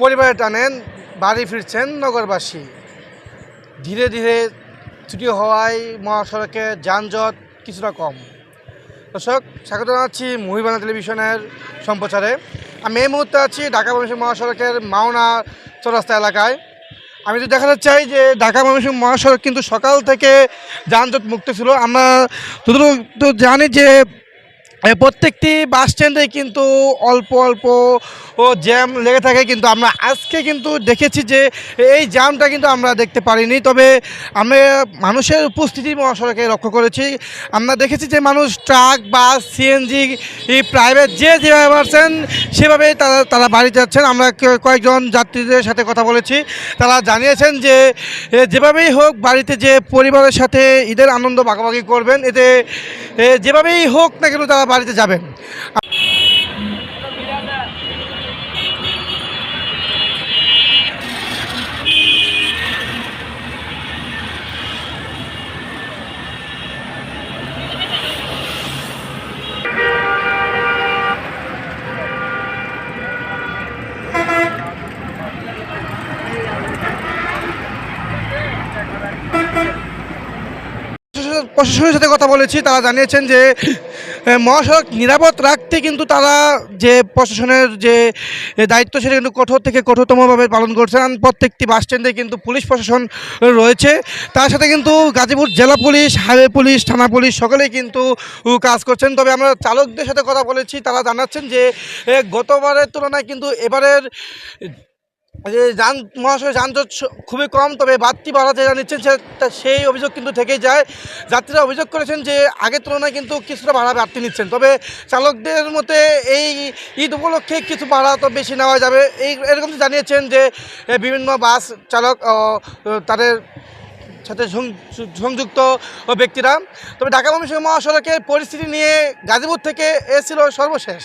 করে টানেন, বাড়ি ফিরছেন নগরবাসী। ধীরে ধীরে ছুটি হওয়ায় মহাসড়কে যানজট কিছুটা কম। দর্শক, স্বাগত জানাচ্ছি মহিবানা টেলিভিশনের সম্প্রচারে। আমি এই মুহূর্তে আছি ঢাকা ময়মনসিংহ মহাসড়কের মাওনা চৌরাস্তা এলাকায়। আমি তো দেখাতে চাই যে ঢাকা ময়মনসিংহ মহাসড়ক কিন্তু সকাল থেকে যানজট মুক্ত ছিল, আমরা তো জানি যে প্রত্যেকটি বাস স্ট্যান্ডে কিন্তু অল্প অল্প ও জ্যাম লেগে থাকে। কিন্তু আমরা আজকে কিন্তু দেখেছি যে এই জ্যামটা কিন্তু আমরা দেখতে পারিনি। তবে আমরা মানুষের উপস্থিতি মহাসড়কে লক্ষ্য করেছি। আমরা দেখেছি যে মানুষ ট্রাক বাস সিএনজি প্রাইভেট যে যেভাবে পারছেন, সেভাবেই তারা তারা বাড়ি যাচ্ছেন। আমরা কয়েকজন যাত্রীদের সাথে কথা বলেছি। তারা জানিয়েছেন যে যেভাবেই হোক বাড়িতে যে পরিবারের সাথে ঈদের আনন্দ ভাগাভাগি করবেন, এতে যেভাবেই হোক না কেন তারা বাড়িতে যাবেন প্রশাসন- প্রশাসনের সাথে কথা বলেছি, তারা জানিয়েছেন যে মহাসড়ক নিরাপদ রাখতে কিন্তু তারা যে প্রশাসনের যে দায়িত্ব সেটা কিন্তু কঠোর থেকে কঠোরতমভাবে পালন করছেন। প্রত্যেকটি বাস স্ট্যান্ডে কিন্তু পুলিশ প্রশাসন রয়েছে। তার সাথে কিন্তু গাজীপুর জেলা পুলিশ, হাইওয়ে পুলিশ, থানা পুলিশ সকলেই কিন্তু কাজ করছেন। তবে আমরা চালকদের সাথে কথা বলেছি, তারা জানাচ্ছেন যে গতবারের তুলনায় কিন্তু এবারের যান, মহাশয় যানজট খুবই কম, তবে বাড়তি ভাড়া যা নিচ্ছেন, সে সেই অভিযোগ কিন্তু থেকেই যায়। যাত্রীরা অভিযোগ করেছেন যে, আগের তুলনায় কিন্তু কিছুটা ভাড়া বাড়তি নিচ্ছেন। তবে চালকদের মতে এই ঈদ উপলক্ষে কিছু ভাড়া তো বেশি নেওয়া যাবে। এই এরকম জানিয়েছেন যে বিভিন্ন বাস চালক তাদের সাথে সংযুক্ত ব্যক্তিরা। তবে ঢাকা মহাসড়ক মহাসড়কের পরিস্থিতি নিয়ে গাজীপুর থেকে এ সর্বশেষ।